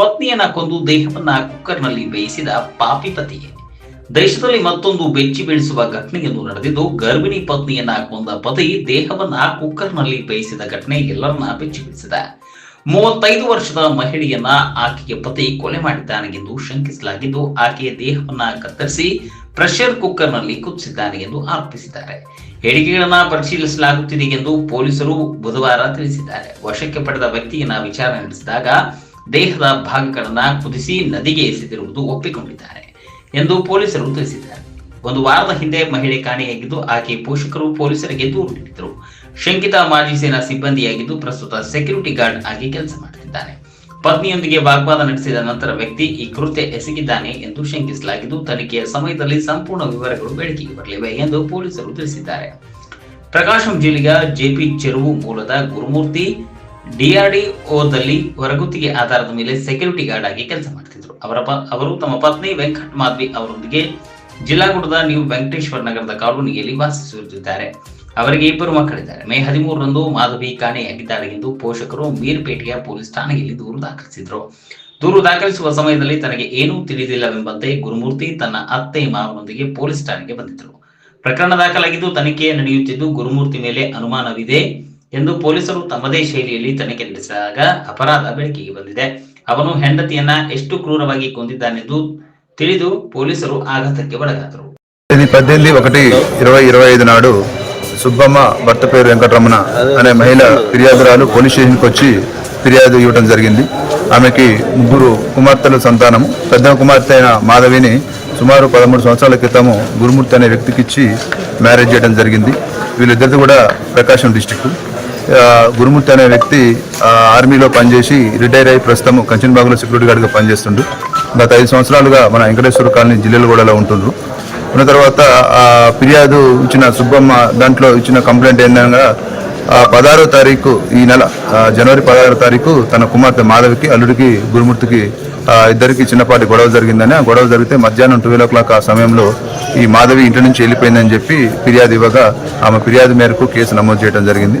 ಪತ್ನಿಯನ್ನ ಕೊಂದು ದೇಹವನ್ನ ಕುಕ್ಕರ್ನಲ್ಲಿ ಬೇಯಿಸಿದ ಪಾಪಿ ಪತಿ ದೇಶದಲ್ಲಿ ಮತ್ತೊಂದು ಬೆಚ್ಚಿ ಬೀಳಿಸುವ ಘಟನೆಯನ್ನು ನಡೆದಿದ್ದು, ಗರ್ಭಿಣಿ ಪತ್ನಿಯನ್ನ ಕೊಂದ ಪತಿ ದೇಹವನ್ನ ಕುಕ್ಕರ್ನಲ್ಲಿ ಬೇಯಿಸಿದ ಘಟನೆ ಎಲ್ಲರನ್ನ ಬೆಚ್ಚಿ ಬೀಳಿಸಿದೆ ಮೂವತ್ತೈದು ವರ್ಷದ ಮಹಿಳೆಯನ್ನ ಆಕೆಯ ಪತಿ ಕೊಲೆ ಮಾಡಿದ್ದಾನೆ ಎಂದು ಶಂಕಿಸಲಾಗಿದ್ದು, ಆಕೆಯ ದೇಹವನ್ನ ಕತ್ತರಿಸಿ ಪ್ರೆಷರ್ ಕುಕ್ಕರ್ನಲ್ಲಿ ಕುದಿಸಿದ್ದಾನೆ ಎಂದು ಆರೋಪಿಸಿದ್ದಾರೆ. ಹೇಳಿಕೆಗಳನ್ನ ಪರಿಶೀಲಿಸಲಾಗುತ್ತಿದೆ ಎಂದು ಪೊಲೀಸರು ಬುಧವಾರ ತಿಳಿಸಿದ್ದಾರೆ. ವಶಕ್ಕೆ ಪಡೆದ ವ್ಯಕ್ತಿಯನ್ನ ವಿಚಾರಣೆ ನಡೆಸಿದಾಗ ದೇಹದ ಭಾಗಗಳನ್ನ ಕುದಿಸಿ ನದಿಗೆ ಎಸೆದಿರುವುದು ಒಪ್ಪಿಕೊಂಡಿದ್ದಾರೆ ಎಂದು ಪೊಲೀಸರು ತಿಳಿಸಿದ್ದಾರೆ. ಒಂದು ವಾರದ ಹಿಂದೆ ಮಹಿಳೆ ಕಾಣೆಯಾಗಿದ್ದು, ಆಕೆ ಪೋಷಕರು ಪೊಲೀಸರಿಗೆ ದೂರು ನೀಡಿದ್ದರು ಶಂಕಿತ ಮಾಜಿ ಸೇನಾ ಸಿಬ್ಬಂದಿಯಾಗಿದ್ದು, ಪ್ರಸ್ತುತ ಸೆಕ್ಯೂರಿಟಿ ಗಾರ್ಡ್ ಆಗಿ ಕೆಲಸ ಮಾಡುತ್ತಿದ್ದಾನೆ ಪತ್ನಿಯೊಂದಿಗೆ ವಾಗ್ವಾದ ನಡೆಸಿದ ನಂತರ ವ್ಯಕ್ತಿ ಈ ಕೃತ್ಯ ಎಸಗಿದ್ದಾನೆ ಎಂದು ಶಂಕಿಸಲಾಗಿದ್ದು, ತನಿಖೆಯ ಸಮಯದಲ್ಲಿ ಸಂಪೂರ್ಣ ವಿವರಗಳು ಬೆಳಕಿಗೆ ಬರಲಿವೆ ಎಂದು ಪೊಲೀಸರು ತಿಳಿಸಿದ್ದಾರೆ. ಪ್ರಕಾಶಂ ಜಿಲ್ಲೆಯ ಜೆಪಿ ಚೆರುವು ಮೂಲದ ಗುರುಮೂರ್ತಿ ಡಿಆರ್ಡಿಒದಲ್ಲಿ ಹೊರಗುತ್ತಿಗೆ ಆಧಾರದ ಮೇಲೆ ಸೆಕ್ಯೂರಿಟಿ ಗಾರ್ಡ್ ಆಗಿ ಕೆಲಸ ಮಾಡ್ತಿದ್ರು. ಅವರ ಅವರು ತಮ್ಮ ಪತ್ನಿ ವೆಂಕಟ್ ಮಾಧ್ವಿ ಅವರೊಂದಿಗೆ ಜಿಲ್ಲಾಗುಡದ ನ್ಯೂ ವೆಂಕಟೇಶ್ವರ ನಗರದ ಕಾಲೋನಿಯಲ್ಲಿ ವಾಸಿಸುತ್ತಿದ್ದಾರೆ. ಅವರಿಗೆ ಇಬ್ಬರು ಮಕ್ಕಳಿದ್ದಾರೆ. ಮೇ ಹದಿಮೂರರಂದು ಮಾಧವಿ ಕಾಣೆಯಾಗಿದ್ದಾರೆ ಎಂದು ಪೋಷಕರು ಮೀರ್ಪೇಟೆಯ ಪೊಲೀಸ್ ಠಾಣೆಯಲ್ಲಿ ದೂರು ದಾಖಲಿಸಿದ್ರು. ದೂರು ದಾಖಲಿಸುವ ಸಮಯದಲ್ಲಿ ತನಗೆ ಏನೂ ತಿಳಿದಿಲ್ಲವೆಂಬಂತೆ ಗುರುಮೂರ್ತಿ ತನ್ನ ಅತ್ತೆ ಮಾವನೊಂದಿಗೆ ಪೊಲೀಸ್ ಠಾಣೆಗೆ ಬಂದಿದ್ದರು ಪ್ರಕರಣ ದಾಖಲಾಗಿದ್ದು ತನಿಖೆ ನಡೆಯುತ್ತಿದ್ದು ಗುರುಮೂರ್ತಿ ಮೇಲೆ ಅನುಮಾನವಿದೆ. ಎಂದು ಪೊಲೀಸರು ತಮ್ಮದೇ ಶೈಲಿಯಲ್ಲಿ ತನಿಖೆ ನಡೆಸಿದಾಗ ಅಪರಾಧ ಬೆಳಕಿಗೆ ಬಂದಿದೆ. ಅವನು ಹೆಂಡತಿಯನ್ನ ಎಷ್ಟು ಕ್ರೂರವಾಗಿ ಕೊಂದಿದ್ದಾನೆಂದು ತಿಳಿದು ಪೊಲೀಸರು ಆಘಾತಕ್ಕೆ ಒಳಗಾದರು. పద్దెనిమిది ఒకటి ఇరవై ఇరవై ఐదు నాడు సుబ్బమ్మ భర్త పేరు వెంకటరమణ అనే మహిళ ఫిర్యాదురాలు పోలీస్ స్టేషన్కి వచ్చి ఫిర్యాదు ఇవ్వడం జరిగింది ఆమెకి ముగ్గురు కుమార్తెల సంతానము పెద్ద కుమార్తె అయిన మాధవిని సుమారు పదమూడు సంవత్సరాల క్రితము గురుమూర్తి అనే వ్యక్తికి ఇచ్చి మ్యారేజ్ చేయడం జరిగింది వీళ్ళిద్దరిది కూడా ప్రకాశం డిస్టిక్ గురుమూర్తి అనే వ్యక్తి ఆర్మీలో పనిచేసి రిటైర్ అయ్యి ప్రస్తుతం కంచన్బాగులో సెక్యూరిటీ గార్డ్గా పనిచేస్తుండు. గత ఐదు సంవత్సరాలుగా మన వెంకటేశ్వర కాలనీ జిల్లెలగూడలో ఉంటుండ్రు ఉన్న తర్వాత ఫిర్యాదు ఇచ్చిన సుబ్బమ్మ దాంట్లో ఇచ్చిన కంప్లైంట్ ఏంటనగా పదహారో తారీఖు ఈ నెల జనవరి పదహారో తారీఖు తన కుమార్తె మాధవికి అల్లుడికి గురుమూర్తికి ఇద్దరికి చిన్నపాటి గొడవ జరిగిందని ఆ గొడవ జరిగితే మధ్యాహ్నం ట్వెల్వ్ ఓ క్లాక్ ఆ సమయంలో ఈ మాధవి ఇంటి నుంచి వెళ్ళిపోయిందని చెప్పి ఫిర్యాదు ఇవ్వగా ఆమె ఫిర్యాదు మేరకు కేసు నమోదు చేయడం జరిగింది.